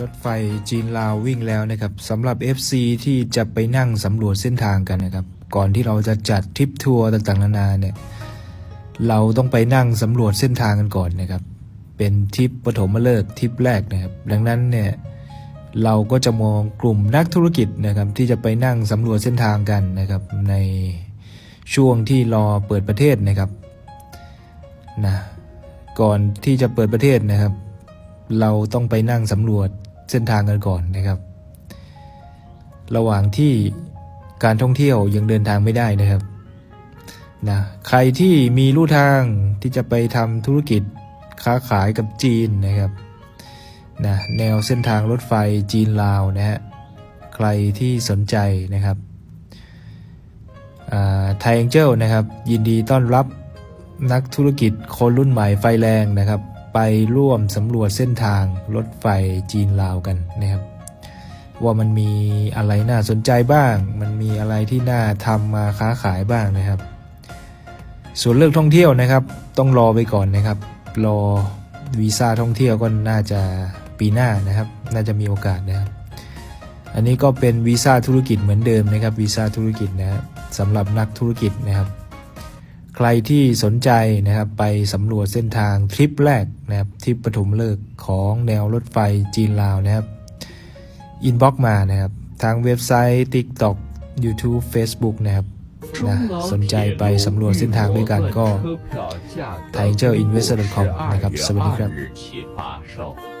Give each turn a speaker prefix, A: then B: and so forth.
A: รถไฟจีนลาววิ่งแล้วนะครับสำหรับ FC ที่จะไปนั่งสำรวจเส้นทางกันนะครับ ก่อนที่เราจะจัดทริปทัวร์ต่างๆนานาเนี่ยเราต้องไปนั่งสำรวจเส้นทางกันก่อนนะครับ เป็นทริปปฐมฤกษ์ทริปแรกนะครับ ดังนั้นเนี่ยเราก็จะมองกลุ่มนักธุรกิจนะครับที่จะไปนั่งสำรวจเส้นทางกันนะครับ ในช่วงที่รอเปิดประเทศนะครับนะก่อนที่จะเปิดประเทศนะครับ เราต้องไปนั่งสำรวจเส้นทางกันก่อนนะครับ ระหว่างที่การท่องเที่ยวยังเดินทางไม่ได้นะครับนะใครที่มีลู่ทางที่จะไปทำธุรกิจค้าขายกับจีนนะครับนะแนวเส้นทางรถไฟจีนลาวนะฮะใครที่สนใจนะครับไทยแองเจิลนะครับ ยินดีต้อนรับนักธุรกิจคนรุ่นใหม่ไฟแรงนะครับ ไปร่วมสำรวจเส้นทางรถไฟจีนลาวกันนะครับ ว่ามันมีอะไรน่าสนใจบ้าง มันมีอะไรที่น่าทำมาค้าขายบ้างนะครับ ส่วนเรื่องท่องเที่ยวนะครับ ต้องรอไปก่อนนะครับ รอวีซ่าท่องเที่ยวก็น่าจะปีหน้านะครับ น่าจะมีโอกาสนะครับ อันนี้ก็เป็นวีซ่าธุรกิจเหมือนเดิมนะครับวีซ่าธุรกิจนะครับสำหรับนักธุรกิจนะครับ ใครที่สนใจนะครับไปสำรวจเส้นทางทริปแรกนะครับทริปปฐมเลิกของแนวรถไฟจีนลาวนะครับอินบ็อกมานะครับทางเว็บไซต์ TikTok YouTube Facebook นะครับนะสนใจไปสำรวจเส้นทางด้วยกันก็
B: t i g e
A: r i n v e s t o r c o m นะครับ สวัสดีครับ